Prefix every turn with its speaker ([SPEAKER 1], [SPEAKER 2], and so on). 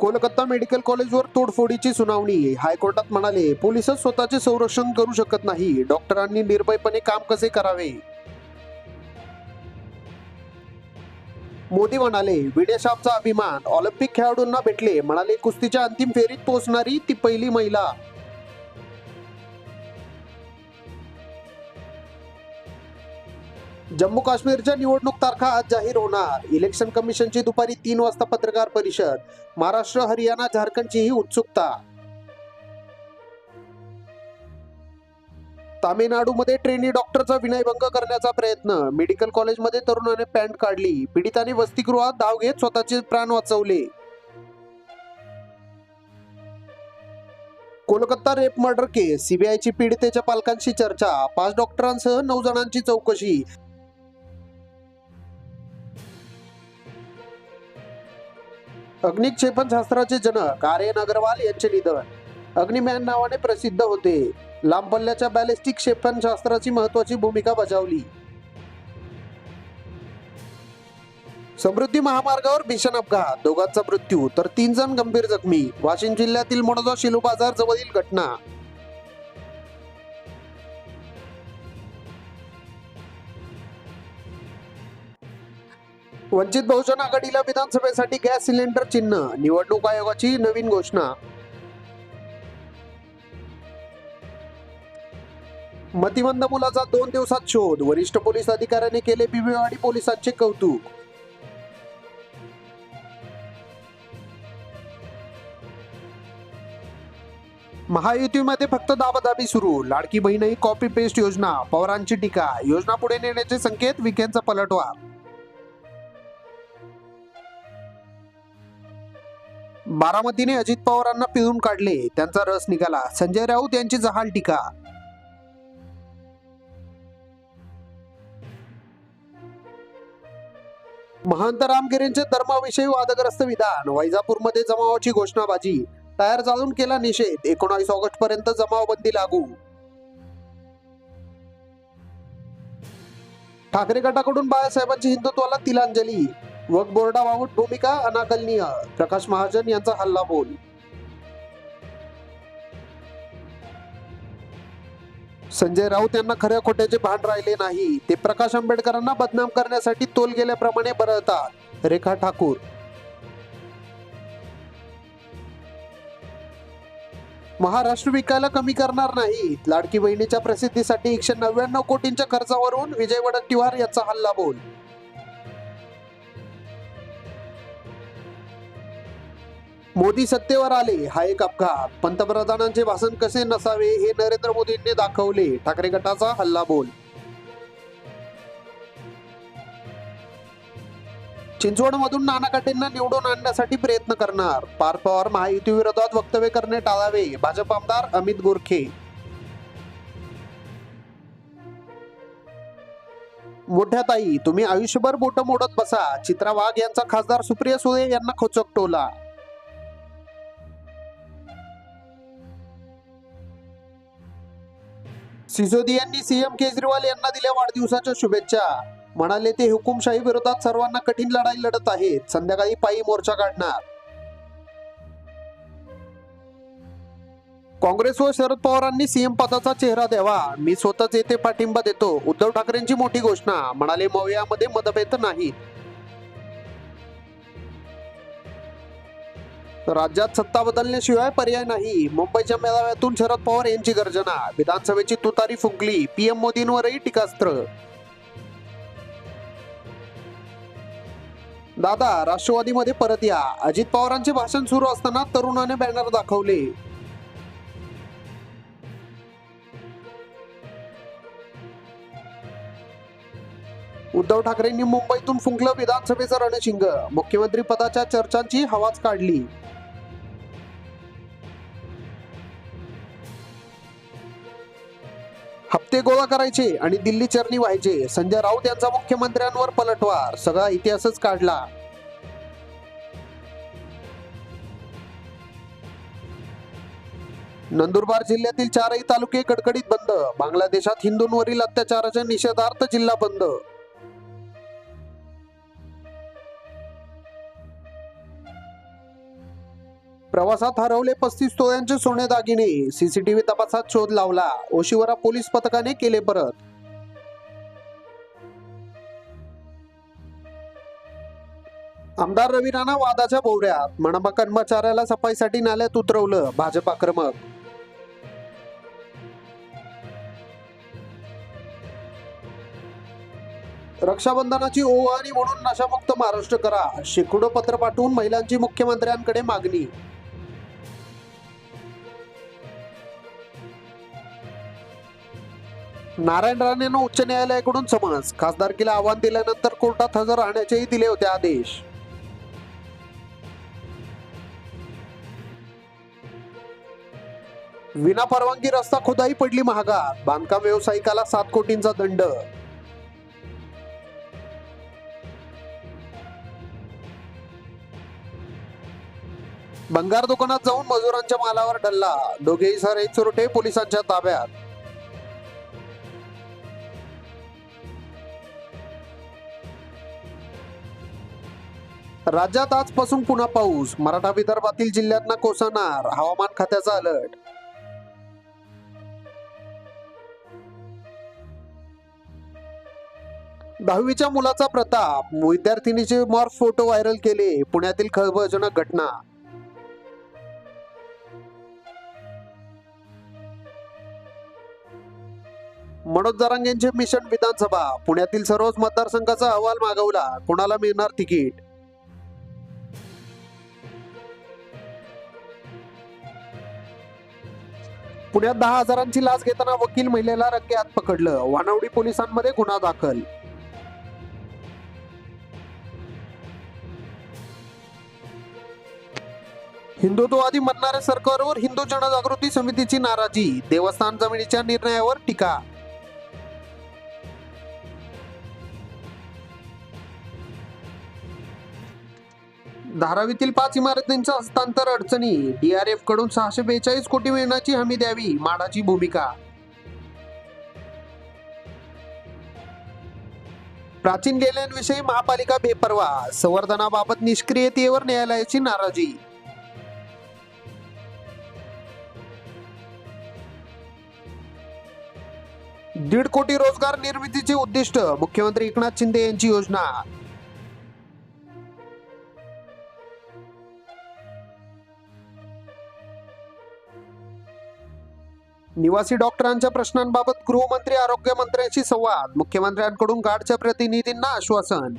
[SPEAKER 1] Kolkata medical कॉलेजवर तोडफोडीची सुनावणी. हायकोर्टात म्हणाले पोलिसच स्वतःचे संरक्षण करू शकत नाही. डॉक्टरांनी निर्भयपणे काम कसे करावे? मोदी म्हणाले विदेशाचा अभिमान. ऑलिम्पिक खेळाडूंना भेटले. म्हणाले कुस्तीच्या अंतिम फेरीत पोहोचणारी ती पहिली महिला. जम्मू काश्मीरच्या निवडणूक तारखा आज जाहीर होणार. इलेक्शन कमिशनची दुपारी तीन वाजता पत्रकार परिषद. महाराष्ट्र हरियाणा झारखंडचीही उत्सुकता. तामिळनाडूमध्ये ट्रेनी डॉक्टरचा विनयभंग करण्याचा प्रयत्न. मेडिकल कॉलेजमध्ये तरुणाने पॅन्ट काढली. पीडिताने वसतिगृहात धाव घेत स्वतःचे प्राण वाचवले. Kolkata rape murder case. सीबीआयची पीडितेच्या पालकांशी चर्चा. पाच डॉक्टरांसह नऊ जणांची चौकशी. अग्निक शास्त्राचे जनक आर्यन अग्रवाल यांचे निधन. अग्निमॅन नावाने प्रसिद्ध होते. लांब पल्ल्याच्या बॅलिस्टिक क्षेपणशास्त्राची महत्वाची भूमिका बजावली. समृद्धी महामार्गावर भीषण अपघात. दोघांचा मृत्यू तर तीन जण गंभीर जखमी. वाशिम जिल्ह्यातील मणोजा शिलू बाजार जवळील घटना. वंचित बहुजन आघाडीला विधानसभेसाठी गॅस सिलेंडर चिन्ह निवडणूक आयोगाची नवीन घोषणा. मतिमंद मुलाचा दोन दिवसात शोध वरिष्ठ पोलीस अधिकाऱ्याने केले बिबेवाडी पोलिसांचे कौतुक. महायुतीमध्ये फक्त दाबादाबी सुरू लाडकी बहीणही कॉपी पेस्ट योजना पवारांची टीका योजना पुढे नेण्याचे संकेत विखेंचा पलटवार. बारामतीने अजित पवारांना पिळून काढले. त्यांचा रस निघाला. संजय राऊत यांची जहाल टीका. महंत रामगिरींचे धर्माविषयी वादग्रस्त विधान. वैजापूरमध्ये जमावाची घोषणाबाजी. तयार जाळून केला निषेध. एकोणावीस ऑगस्ट पर्यंत जमावबंदी लागू. ठाकरे गटाकडून बाळासाहेबांची हिंदुत्वाला तिलांजली. वक बोर्डाबाबत भूमिका अनाकलनीय प्रकाश महाजन यांचा हल्ला बोल. संजय राऊत यांना खऱ्या खोट्याचे भान राहिले नाही. ते प्रकाश आंबेडकरांना बदनाम करण्यासाठी तोल गेल्याप्रमाणे बरळतात. रेखा ठाकूर. महाराष्ट्र विकायला कमी करणार नाही. लाडकी बहिणीच्या प्रसिद्धीसाठी एकशे नव्याण्णव कोटींच्या खर्चावरून विजय वडट्टीवार यांचा हल्ला बोल. मोदी सत्तेवर आले हा एक अपघात. पंतप्रधानांचे भाषण कसे नसावे हे नरेंद्र मोदींनी दाखवले. ठाकरे गटाचा हल्ला बोल. चिंचवडमधून नाना काटेंना निवडून आणण्यासाठी प्रयत्न करणार. पार पवार महायुती विरोधात वक्तव्य करणे टाळावे. भाजप आमदार अमित गोरखे. मोठ्या ताई तुम्ही आयुष्यभर बोट मोडत बसा. चित्रा वाघ यांचा खासदार सुप्रिया सुळे यांना खोचक टोला. सिसोदियांनी सीएम केजरीवाल यांना दिल्या वाढदिवसाच्या शुभेच्छा. म्हणाले ते हुकुमशाही विरोधात सर्वांना कठीण लढाई लढत आहेत. संध्याकाळी पायी मोर्चा काढणार. काँग्रेस व शरद पवारांनी सीएम पदाचा चेहरा द्यावा. मी स्वतःच येथे पाठिंबा देतो. उद्धव ठाकरेंची मोठी घोषणा. म्हणाले मवयामध्ये मतभेद नाही राज्यात सत्ता बदलण्याशिवाय पर्याय नाही. मुंबईच्या मेळाव्यातून शरद पवार यांची गर्जना. विधानसभेची तुतारी फुंकली. पीएम मोदींवरही टीकास्त्र. दादा राष्ट्रवादीमध्ये परत या. अजित पवारांचे भाषण सुरू असताना तरुणाने बॅनर दाखवले. उद्धव ठाकरेंनी मुंबईतून फुंकलं विधानसभेचं रणशिंग. मुख्यमंत्री पदाच्या चर्चांची हवाच काढली. हप्ते गोळा करायचे आणि दिल्ली चरणी व्हायचे. संजय राऊत यांचा मुख्यमंत्र्यांवर पलटवार. सगळा इतिहासच काढला. नंदुरबार जिल्ह्यातील चारही तालुके कडकडीत बंद. बांगलादेशात हिंदूंवरील अत्याचाराच्या निषेधार्थ जिल्हा बंद. प्रवासात हरवले पस्तीस तोळ्यांचे सोने दागिने. सीसीटीव्ही तपासात शोध लावला. ओशिवरा पोलीस पथकाने केले परत. आमदार रवी राणा वादाच्या भोवऱ्यात. मनपा कर्मचाऱ्याला सफाईसाठी नाल्यात उतरवलं. भाजप आक्रमक. रक्षाबंधनाची ओवाळणी म्हणून नशामुक्त महाराष्ट्र करा. शेकडो पत्र पाठवून महिलांची मुख्यमंत्र्यांकडे मागणी. नारायण राणेंना उच्च न्यायालयाकडून समन्स. खासदारकीला आव्हान दिल्यानंतर कोर्टात हजर राहण्याचेही दिले होते आदेश. विना परवानगी रस्ता खोदाई पडली महागात. बांधकाम व्यावसायिकाला सात कोटींचा दंड. बंगार दुकानात जाऊन मजुरांच्या मालावर डल्ला. दोघेही सर चोरटे पोलिसांच्या ताब्यात. राज्यात आजपासून पुन्हा पाऊस. मराठा विदर्भातील जिल्ह्यांना कोसळणार. हवामान खात्याचा अलर्ट. दहावीच्या मुलाचा प्रताप. विद्यार्थिनीचे मॉर्फ फोटो व्हायरल केले. पुण्यातील खळबळजनक घटना. मनोज जरांगेंचे मिशन विधानसभा. पुण्यातील सर्वच मतदारसंघाचा अहवाल मागवला. कोणाला मिळणार तिकीट. पुण्यात दहा हजारांची लाच घेताना वकील महिलेला रंगेहात पकडलं. वानवडी पोलिसांमध्ये गुन्हा दाखल. हिंदुत्ववादी म्हणणाऱ्या सरकारवर हिंदू जनजागृती समितीची नाराजी. देवस्थान जमिनीच्या निर्णयावर टीका. धारावीतील पाच इमारतींचं हस्तांतर अडचणी. डीआरएफकडून सहाशे बेचाळीस कोटी मिळण्याची हमी द्यावी माडाची भूमिका. प्राचीन गेल्यांविषयी महापालिका बेपरवा संवर्धनाबाबत निष्क्रियतेवर न्यायालयाची नाराजी. दीड कोटी रोजगार निर्मितीचे उद्दिष्ट मुख्यमंत्री एकनाथ शिंदे यांची योजना. निवासी डॉक्टरांच्या प्रश्नांबाबत गृहमंत्री आरोग्य मंत्र्यांशी संवाद. मुख्यमंत्र्यांकडून गाडच्या प्रतिनिधींना आश्वासन.